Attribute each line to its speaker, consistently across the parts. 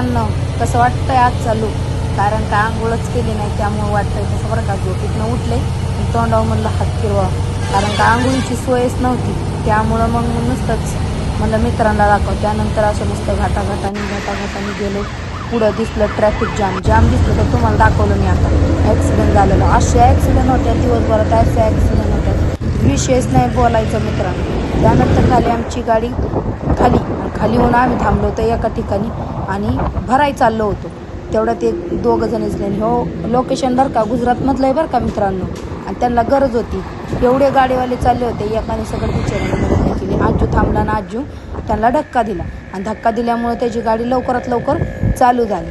Speaker 1: मित्रांनो कसं वाटतंय आज चालू? कारण का आंघोळच केली नाही त्यामुळे वाटतंय तसं बरं का. झोपीतनं उठले आणि तोंडावर म्हणलं हात फिरवा. कारण का आंघोळीची सोयच नव्हती. त्यामुळं मग नुसतंच म्हणलं मित्रांना दाखव. त्यानंतर असं नुसतं घाटाघाटाने घाटाघाटाने गेलो. पुढं दिसलं ट्रॅफिक जाम जाम दिसलं तर तुम्हाला दाखवलं मी आता. ॲक्सिडेंट झालेलं. असे ॲक्सिडेंट होत्या दिवसभरात असे ॲक्सिडेंट होत्या. विशेष नाही बोलायचं मित्रा. त्यानंतर खाली आमची गाडी खाली. खाली होऊन आम्ही थांबलो होतो एका ठिकाणी आणि भराय चाललो होतो. तेवढ्यात एक दोघं जण दिसले हो लोकेशन बरं का गुजरातमधलं आहे बरं का मित्रांनो? आणि त्यांना गरज होती. एवढे गाडीवाले चालले होते एकाने सगळं विचारलं केली. आजू थांबला ना आजू. त्यांना धक्का दिला. आणि धक्का दिल्यामुळे त्याची गाडी लवकरात लवकर चालू झाली.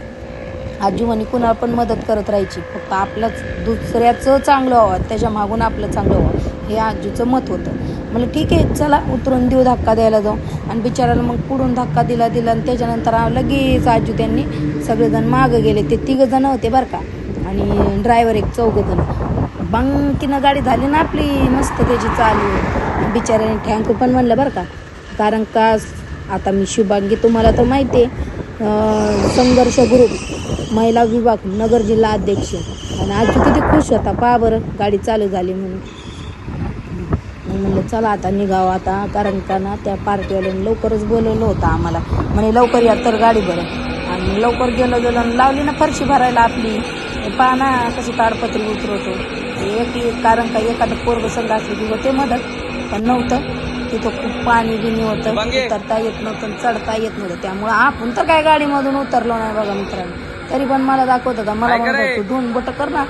Speaker 1: आजू म्हणे कुणाला पण मदत करत राहायची. फक्त आपलंच दुसऱ्याचं चांगलं व्हावं. त्याच्या मागून आपलं चांगलं व्हावं. हे आजूचं मत होतं. म्हणलं ठीक आहे चला उतरून देऊ धक्का द्यायला जाऊ. आणि बिचाराला मग पुढून धक्का दिला दिला आणि त्याच्यानंतर लगेच आजू त्यांनी सगळेजण मागं गेले. ते तिघं जण होते बरं का. आणि ड्रायव्हर एक चौघं जण तिनं गाडी झाली ना आपली मस्त त्याची चालू. बिचाऱ्याने ठँक पण म्हणलं बरं का. कारण का आता मी शुभांगी तुम्हाला तर माहिती आहे संघर्ष ग्रुप महिला विभाग नगर जिल्हा अध्यक्ष. आणि आजू किती खुश होता पहा बरं गाडी चालू झाली म्हणून. म्हणलं चला आता निघावं आता. कारण का ना त्या पार्टीवाल्याने लवकरच बोलवलं होतं आम्हाला. म्हणे लवकर या तर गाडी बरं आणि लवकर गेलो गेलो लावली ना फरशी भरायला आपली. हे पहा ना कशी ताडपत्री उतरवतो. एक एक कारण का एखादं पोरग संघ असले की होते मदत. पण नव्हतं. तिथं खूप पाणी बिनी होतं. उतरता येत नव्हतं चढता येत नव्हतं. त्यामुळे आपण तर काय गाडीमधून उतरलो नाही बघा मित्रांनो. तरी पण मला दाखवत होता. मला म्हणत होता, "तू दोन बोट कर ना.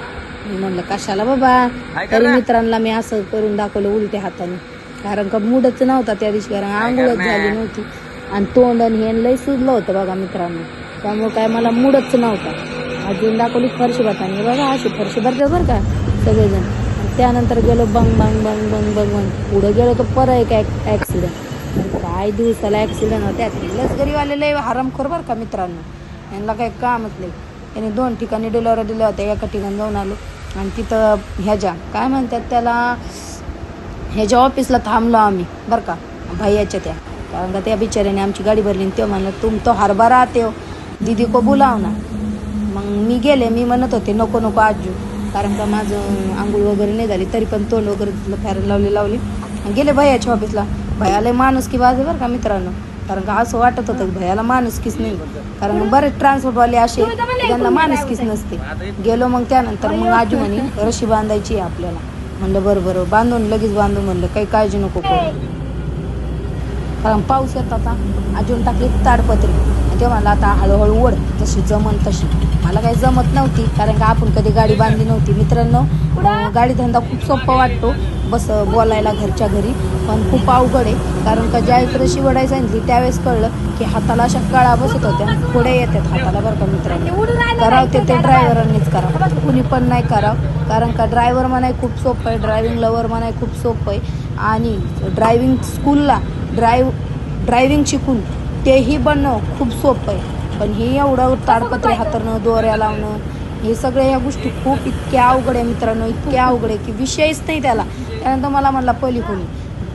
Speaker 1: मी म्हणलं कशाला बाबा? तरी मित्रांना मी असं करून दाखवलं उलट्या हाताने. कारण का मूडच नव्हता त्या दिवशी कारण आंघोळच झाली नव्हती. आणि तोंड आणि हे लय सुजलं होतं बघा मित्रांनो. त्यामुळे काय मला मूडच नव्हता. अजून दाखवली फरशी भाताने बघा अशी फरशी भरतात बरं का सगळेजण. त्यानंतर गेलो बंग बंग बंग बंग बंग बंग. पुढं गेलो तर परत एक ॲक्सिडेंट. काय दिवसाला ॲक्सिडेंट होत्या. लसगरीवाले लय हरामखोर बरं का मित्रांनो. यांना काही कामच नाही. याने दोन ठिकाणी डिलिव्हरी दिल्या होत्या एका ठिकाणी जाऊन आलो. आणि तिथं ह्याच्या काय म्हणतात त्याला ह्याच्या ऑफिसला थांबलो आम्ही बरं का भैयाच्या त्या. कारण का त्या बिचाऱ्याने आमची गाडी भरली आणि ते म्हणलं तुम तो हरभरा आते हो दीदी को बोलाव ना. मग मी गेले मी म्हणत होते नको नको आजू. कारण का माझं आंघोळ वगैरे नाही झाली तरी पण तोंड वगैरे तिथलं फॅरन लावले लावले. आणि गेले भैयाच्या ऑफिसला भैयाला माणूस की बाजू बरं का मित्रांनो. कारण का असं वाटत होतं की भैयाला माणुसकीच नाही. कारण बरेच ट्रान्सपोर्टवाले असे त्यांना माणुसकीच नसते. गेलो मग त्यानंतर मग आजू म्हणे रशी बांधायची आहे आपल्याला. म्हणलं बरं बरं बांधून लगेच बांधून म्हणलं काही काळजी नको करू. कारण पाऊस येत होता अजून टाकली ताडपत्री. आणि ते म्हणलं आता हळूहळू ओढ जशी जमन तशी. मला काही जमत नव्हती कारण का आपण कधी गाडी बांधली नव्हती. मित्रांनो गाडी धंदा खूप सोपा वाटतो बस बोलायला घरच्या घरी. पण खूप अवघड आहे कारण का ज्यावेळेस रशी वडायला सांगितली त्यावेळेस कळलं की हाताला अशा कळा बसत होत्या. पुढे येतात हाताला बरं का मित्रांनो. करावं ते ते ड्रायव्हरांनीच करावं. कुणी पण नाही करावं कारण का ड्रायव्हर म्हणाय खूप सोपं आहे ड्रायव्हिंग लवर म्हणाय खूप सोपं आहे. आणि ड्रायव्हिंग स्कूलला ड्राईव्ह ड्रायव्हिंग शिकून तेही बनणं खूप सोपं आहे. पण हे एवढं ताडपत्रे हातरणं दोऱ्या लावणं हे सगळ्या ह्या गोष्टी खूप इतक्या अवघड आहे मित्रांनो इतक्या अवघड आहे की विषयच नाही त्याला. त्यानंतर मला म्हणला पलीकडून.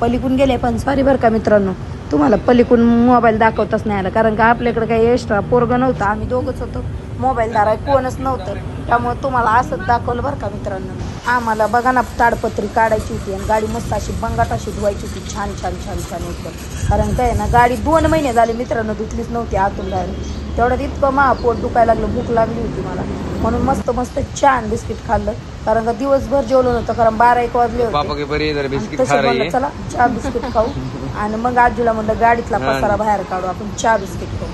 Speaker 1: पलीकडून गेले पण सॉरी बरं का मित्रांनो तुम्हाला पलीकडून मोबाईल दाखवताच नाही आला. कारण का आपल्याकडे काही एक्स्ट्रा पोरगं नव्हतं आम्ही दोघंच होतो. मोबाईल धाराय कोणच नव्हतं. त्यामुळे तुम्हाला असंच दाखवलं बरं का मित्रांनो. आम्हाला बघा ना ताडपत्री काढायची होती आणि गाडी मस्त अशी बंगाट अशी धुवायची होती. छान छान छान छान एकदम. कारण काय ना गाडी दोन महिने झाले मित्रांनो धुतलीच नव्हती आतून बाहेर. तेवढ्यात इतकं मा पोट दुखायला लागलं भूक लागली होती मला. म्हणून मस्त मस्त छान बिस्किट खाल्लं. कारण का दिवसभर जेवलो नव्हतं कारण बारा एक वाजले होते. तसं म्हणलं चला चहा बिस्किट खाऊ. आणि मग आजूला म्हणलं गाडीतला पसारा बाहेर काढू आपण चहा बिस्किट खाऊ.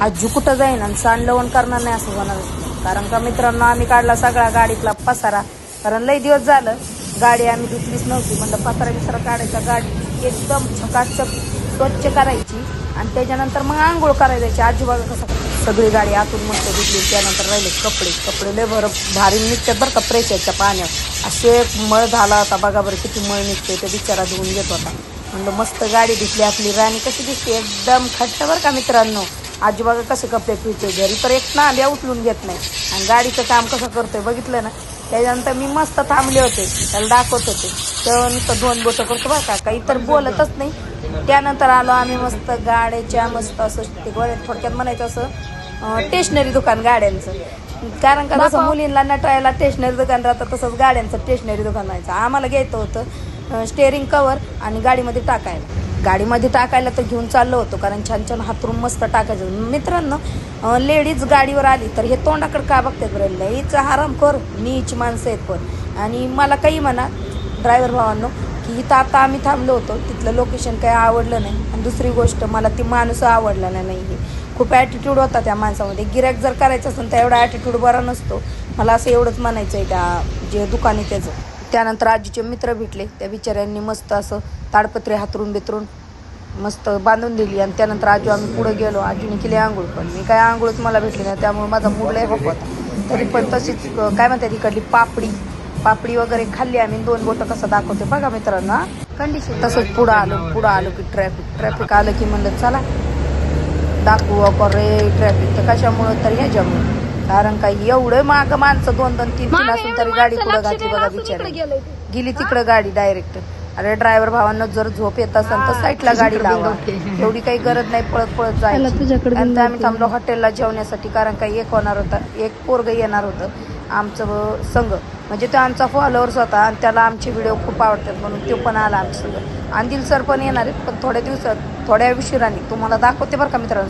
Speaker 1: आजू कुठं जाईन आणि सांडलवण करणार नाही असं होणार कारण का मित्रांनो आम्ही काढला सगळा गाडीतला पसारा. कारण लई दिवस झालं गाडी आम्ही धुतलीच नव्हती. म्हणलं पसारा बिसारा काढायचा गाडी एकदम झकाचक स्वच्छ करायची आणि त्याच्यानंतर मग आंघोळ करायला जायची. आजूबाजू कसं सगळी गाडी आतून मस्त धुतली त्यानंतर राहिले कपडे. कपडे लय भर भारी निघतात बरं का प्रेशरच्या पाण्यात. असे मळ झाला होता. बघा बरं किती मळ निघते ते बिचारा धुवून घेत होता. म्हणलं मस्त गाडी धुतली आपली राणी कशी दिसते? एकदम खट्ट बरं का मित्रांनो. आजूबाजू कसे कपडे पिळते घरी? तर एक ना आल्या उचलून घेत नाही. आणि गाडीचं काम कसं करतोय? बघितलं ना? त्याच्यानंतर मी मस्त थांबले होते. त्याला दाखवत होते. तेव्हा नुसतं दोन बोटं करतो बरं का. काही तर बोलतच नाही. त्यानंतर आलो आम्ही मस्त गाड्याच्या मस्त असं ते थोडक्यात म्हणायचं असं स्टेशनरी दुकान गाड्यांचं. कारण का जसं मुलींना नटायला स्टेशनरी दुकान राहतं तसंच गाड्यांचं स्टेशनरी दुकान राहायचं आम्हाला घ्यायचं होतं स्टेअरिंग कवर आणि गाडीमध्ये टाकायला. गाडीमध्ये टाकायला तर घेऊन चाललो होतो कारण छान छान हातरून मस्त टाकायचं मित्रांनो लेडीज गाडीवर आली तर हे तोंडाकडे का बघतात बरं? लईच आराम कर नीच माणसं आहेत पण. आणि मला काही म्हणा ड्रायव्हर भावांनो की इथं आता आम्ही थांबलो होतो तिथलं लोकेशन काही आवडलं नाही. आणि दुसरी गोष्ट मला ती माणूस आवडला नाही. हे खूप ॲटिट्यूड होता त्या माणसामध्ये. गिऱ्हाईक जर करायचं असेल तर एवढा ॲटिट्यूड बरा नसतो. मला असं एवढंच म्हणायचं आहे त्या जे दुकान आहे त्याचं. त्यानंतर आजीचे मित्र भेटले. त्या बिचाऱ्यांनी मस्त असं ताडपत्री हातरून बितरून मस्त बांधून दिली आणि त्यानंतर आजू आम्ही पुढे गेलो. आजीने केली आंघोळ पण. मी काय आंघोळच मला भेटली नाही. त्यामुळे माझा मूड लय होता. तरी पण तशीच काय म्हणतात इकडली पापडी. पापडी वगैरे खाल्ली आम्ही. दोन बोटं कसं दाखवते बघा मित्रांनो कंडिशन तसंच पुढं आलो. पुढं आलो की ट्रॅफिक ट्रॅफिक आलं की म्हणलं चला दाखवू आपण रे ट्रॅफिक तर कशामुळं तर ह्याच्यामुळं. कारण काही एवढं माग माणसं दोन दोन तीन तीन असून तरी गाडी पुढं घातली बघा बिचारी गेली तिकडं गाडी डायरेक्ट अरे ड्रायव्हर भावांना जर झोप येत असेल तर साईडला गाडी लावा. एवढी काही गरज नाही पळत पळत जायची. आणि आम्ही थांबलो हॉटेलला जेवण्यासाठी कारण काही एक होणार होता एक पोरग येणार होतं आमचं संघ. म्हणजे तो आमचा फॉलोअर्स होता आणि त्याला आमचे व्हिडिओ खूप आवडतात म्हणून तो पण आला आमच्या संघ. आणि दिल सर पण येणार आहेत पण थोड्या दिवसात थोड्या उशिराने. तुम्हाला दाखवते बरं का मित्रांनो.